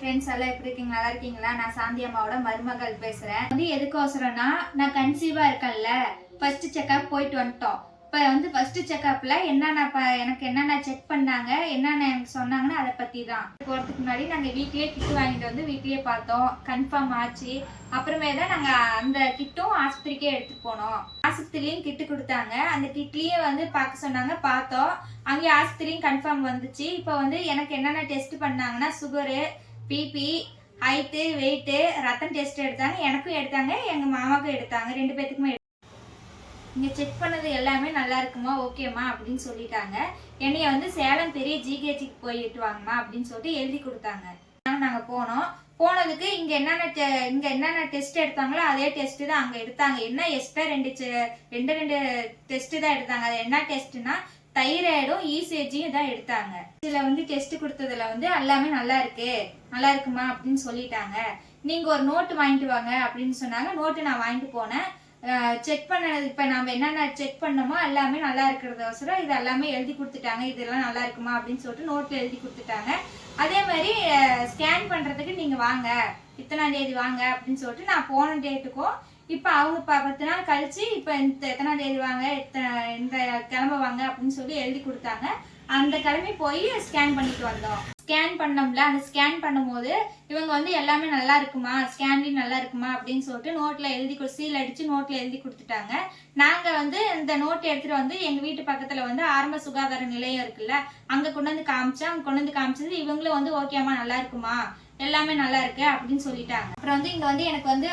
Friends எல்லாம் எப்படி இருக்கீங்க? நல்லா இருக்கீங்களா? நான் சாந்தி அம்மாவோட மருமகள் பேசுறேன். வந்து எதுக்கோசரம்னா நான் கன்சீவா இருக்கேன்ல. ஃபர்ஸ்ட் செக்அப் போயிட்டு வந்துட்டோம். இப்போ வந்து ஃபர்ஸ்ட் செக்அப்ல என்னென்ன ப எனக்கு என்னென்ன செக் பண்ணாங்க என்னென்ன எனக்கு சொன்னாங்கன்னு அதை பத்தி தான் போறதுக்கு முன்னாடி நாங்கள் வீட்லயே கிட் வாங்கிட்டு வந்து வீட்லயே பார்த்தோம். கன்ஃபார்ம் ஆச்சு. அப்புறமே தான் நாங்கள் அந்த கிட்டும் ஆஸ்பத்திரிக்கே எடுத்துட்டு போனோம். ஆஸ்பத்திரியும் கிட்டு கொடுத்தாங்க. அந்த கிட்லயே வந்து பார்க்க சொன்னாங்க. பார்த்தோம். அங்கேயே ஆஸ்பத்திரியும் கன்ஃபார்ம் வந்துச்சு. இப்போ வந்து எனக்கு என்னென்ன டெஸ்ட் பண்ணாங்கன்னா சுகரு பிபி ஹைட்டு வெயிட்டு ரத்தம் டெஸ்ட் எடுத்தாங்க எனக்கும் எடுத்தாங்க எங்கள் மாமாவுக்கும் எடுத்தாங்க ரெண்டு பேத்துக்குமே இங்கே செக் பண்ணது எல்லாமே நல்லா இருக்குமா ஓகேம்மா அப்படின்னு சொல்லிட்டாங்க. என்னைய வந்து சேலம் பெரிய ஜிஹெச்சுக்கு போயிட்டு வாங்கம்மா அப்படின்னு சொல்லிட்டு எழுதி கொடுத்தாங்க. நாங்கள் போனோம். போனதுக்கு இங்கே என்னென்ன டெ- என்னென்ன டெஸ்ட் எடுத்தாங்களோ அதே டெஸ்ட்டு தான் அங்கே எடுத்தாங்க. என்ன எக்ஸ்ட்ரா ரெண்டு ரெண்டு ரெண்டு டெஸ்ட்டு தான் எடுத்தாங்க. அது என்ன டெஸ்ட்னா தைராய்டும் இசிஜியும் தான் எடுத்தாங்க. இதுல வந்து டெஸ்ட் கொடுத்ததுல வந்து எல்லாமே நல்லா இருக்கு. நல்லா இருக்குமா அப்படின்னு சொல்லிட்டாங்க. நீங்க ஒரு நோட்டு வாங்கிட்டு வாங்க அப்படின்னு சொன்னாங்க. நோட்டு நான் வாங்கிட்டு போனேன். செக் பண்ணது இப்போ நம்ம என்னென்ன செக் பண்ணோமோ எல்லாமே நல்லா இருக்கிறதோசரம் இது எல்லாமே எழுதி கொடுத்துட்டாங்க. இதெல்லாம் நல்லா இருக்குமா அப்படின்னு சொல்லிட்டு நோட்டில் எழுதி கொடுத்துட்டாங்க. அதே மாதிரி ஸ்கேன் பண்ணுறதுக்கு நீங்கள் வாங்க. இத்தனாம் தேதி வாங்க அப்படின்னு சொல்லிட்டு நான் போன டேட்டுக்கும் இப்போ அவங்க பத்து நாள் கழிச்சு இப்போ இந்த எத்தனை தேதி வாங்க எத்தனை இந்த கிளம்புவாங்க அப்படின்னு சொல்லி எழுதி கொடுத்தாங்க. அந்த கிளம்பி போய் ஸ்கேன் பண்ணிட்டு வந்தோம். ஸ்கேன் பண்ணோம்ல அந்த ஸ்கேன் பண்ணும்போது இவங்க வந்து எல்லாமே நல்லா இருக்குமா ஸ்கேன்லையும் நல்லா இருக்குமா அப்படின்னு சொல்லிட்டு நோட்டில் எழுதி கொடு சீல் அடித்து நோட்டில் எழுதி கொடுத்துட்டாங்க. நாங்கள் வந்து இந்த நோட் எடுத்துகிட்டு வந்து எங்கள் வீட்டு பக்கத்தில் வந்து ஆரம்ப சுகாதார நிலையம் இருக்குல்ல அங்கே கொண்டு வந்து காமிச்சா அங்கே கொண்டு வந்து காமிச்சது இவங்களும் வந்து ஓகேம்மா நல்லா இருக்குமா எல்லாமே நல்லா இருக்கு அப்படின்னு சொல்லிட்டாங்க. அப்புறம் வந்து இங்கே வந்து எனக்கு வந்து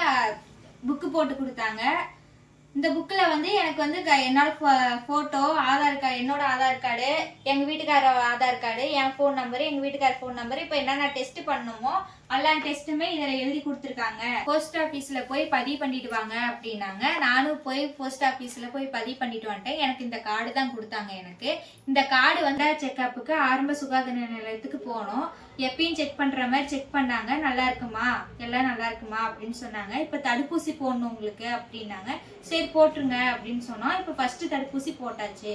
புக்கு போட்டு கொடுத்தாங்க. இந்த புக்கில் வந்து எனக்கு வந்து க- என்னோட ஃபோட்டோ ஆதார் கார்டு என்னோட ஆதார் கார்டு எங்கள் வீட்டுக்கார ஆதார் கார்டு என் ஃபோன் நம்பரு எங்கள் வீட்டுக்கார ஃபோன் நம்பர் இப்போ என்னென்ன டெஸ்ட் பண்ணணுமோ எல்லா டெஸ்ட்டுமே இதில் எழுதி கொடுத்துருக்காங்க. போஸ்ட் ஆஃபீஸில் போய் பதிவு பண்ணிட்டு வாங்க அப்படின்னாங்க. நானும் போய் போஸ்ட் ஆஃபீஸில் போய் பதிவு பண்ணிட்டு வந்துட்டேன். எனக்கு இந்த கார்டு தான் கொடுத்தாங்க எனக்கு. இந்த கார்டு வந்து செக்கப்புக்கு ஆரம்ப சுகாதார நிலையத்துக்கு போனோம் எப்பயும் செக் பண்ணுற மாதிரி செக் பண்ணாங்க. நல்லா இருக்குமா? எல்லாம் நல்லா இருக்குமா? அப்படின்னு சொன்னாங்க. இப்போ தடுப்பூசி போடணும் உங்களுக்கு அப்படின்னாங்க. சரி போட்டுருங்க அப்படின்னு சொன்னோம் இப்போ ஃபர்ஸ்ட் தடுப்பூசி போட்டாச்சு.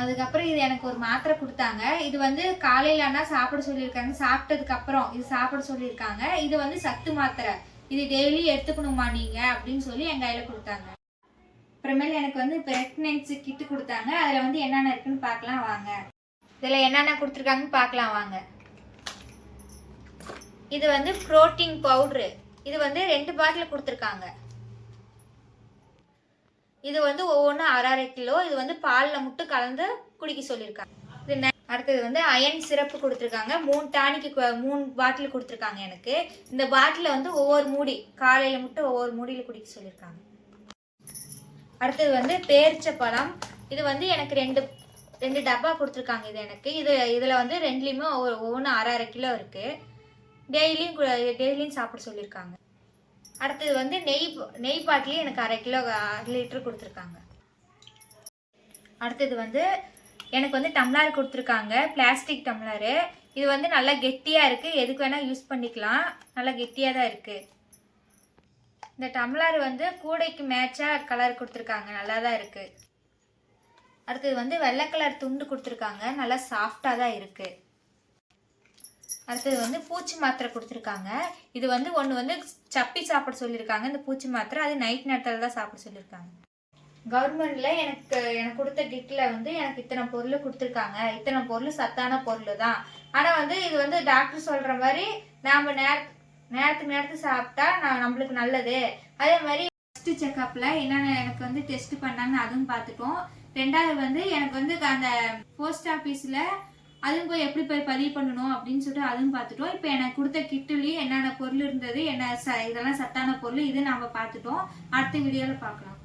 அதுக்கப்புறம் இது எனக்கு ஒரு மாத்திரை கொடுத்தாங்க. இது வந்து காலையில் ஆனால் சாப்பிட சொல்லியிருக்காங்க. சாப்பிட்டதுக்கப்புறம் இது சாப்பிட சொல்லியிருக்காங்க. இது வந்து சத்து மாத்திரை. இது டெய்லி எடுத்துக்கணுமா நீங்கள் அப்படின்னு சொல்லி என் கையில் கொடுத்தாங்க. அப்புறமேல எனக்கு வந்து பிரெக்னன்சி கிட்டு கொடுத்தாங்க. அதில் வந்து என்னென்ன இருக்குன்னு பார்க்கலாம் வாங்க. இதில் என்னென்ன கொடுத்துருக்காங்கன்னு பார்க்கலாம் வாங்க. இது வந்து புரோட்டீன் பவுட்ரு இது வந்து ரெண்டு பாட்டில் கொடுத்துருக்காங்க. இது வந்து ஒவ்வொன்றும் அரை அரை கிலோ. இது வந்து பாலில் மட்டும் கலந்து குடிக்க சொல்லியிருக்காங்க இது அடுத்தது வந்து அயன் சிறப்பு கொடுத்துருக்காங்க. மூணு டானிக்கு மூணு பாட்டில் கொடுத்துருக்காங்க எனக்கு. இந்த பாட்டிலில் வந்து ஒவ்வொரு மூடி காலையில் மட்டும் ஒவ்வொரு மூடியில் குடிக்க சொல்லியிருக்காங்க அடுத்தது வந்து பேரிச்ச பழம். இது வந்து எனக்கு ரெண்டு ரெண்டு டப்பா கொடுத்துருக்காங்க இது எனக்கு. இது இதில் வந்து ரெண்டுலேயுமே ஒவ்வொரு ஒவ்வொன்றும் அரை அரை கிலோ இருக்குது டெய்லியும் டெய்லியும் சாப்பிட சொல்லியிருக்காங்க அடுத்தது வந்து நெய் நெய் பாட்டிலே எனக்கு அரை கிலோ அரை லிட்டர் கொடுத்துருக்காங்க. அடுத்தது வந்து எனக்கு வந்து டம்ளார் கொடுத்துருக்காங்க பிளாஸ்டிக் டம்ளரு. இது வந்து நல்லா கெட்டியாக இருக்குது எதுக்கு வேணால் யூஸ் பண்ணிக்கலாம். நல்லா கெட்டியாக தான் இருக்குது இந்த டம்ளர் வந்து கூடைக்கு மேட்சாக கலர் கொடுத்துருக்காங்க. நல்லா தான் இருக்குது அடுத்தது வந்து வெள்ளை கலர் துண்டு கொடுத்துருக்காங்க. நல்லா சாஃப்டாக தான் இருக்குது அடுத்தது வந்து பூச்சி மாத்திரை கொடுத்துருக்காங்க. இது வந்து ஒன்று வந்து சப்பி சாப்பிட சொல்லியிருக்காங்க. இந்த பூச்சி மாத்திரை அது நைட் நேரத்தில் தான் சாப்பிட சொல்லியிருக்காங்க. கவர்மெண்ட்டில் எனக்கு எனக்கு கொடுத்த கிட்டில் வந்து எனக்கு இத்தனை பொருள் கொடுத்துருக்காங்க. இத்தனை பொருள் சத்தான பொருள் தான். ஆனால் வந்து இது வந்து டாக்டர் சொல்கிற மாதிரி நாம் நேர நேரத்துக்கு நேரத்துக்கு சாப்பிட்டா நான் நம்மளுக்கு நல்லது. அதே மாதிரி ஃபஸ்ட்டு செக்கப்பில் என்னென்ன எனக்கு வந்து டெஸ்ட் பண்ணாங்கன்னு அதுவும் பார்த்துட்டோம். ரெண்டாவது வந்து எனக்கு வந்து அந்த போஸ்ட் ஆஃபீஸில் அதுவும் போய் எப்படி போய் பதிவு பண்ணணும் அப்படின்னு சொல்லிட்டு அதுவும் பார்த்துட்டோம். இப்போ எனக்கு கொடுத்த கிட்டுலேயும் என்னென்ன பொருள் இருந்தது என்ன ச இதெல்லாம் சத்தான பொருள் இது நம்ம பார்த்துட்டோம். அடுத்த வீடியோவில் பார்க்கலாம்.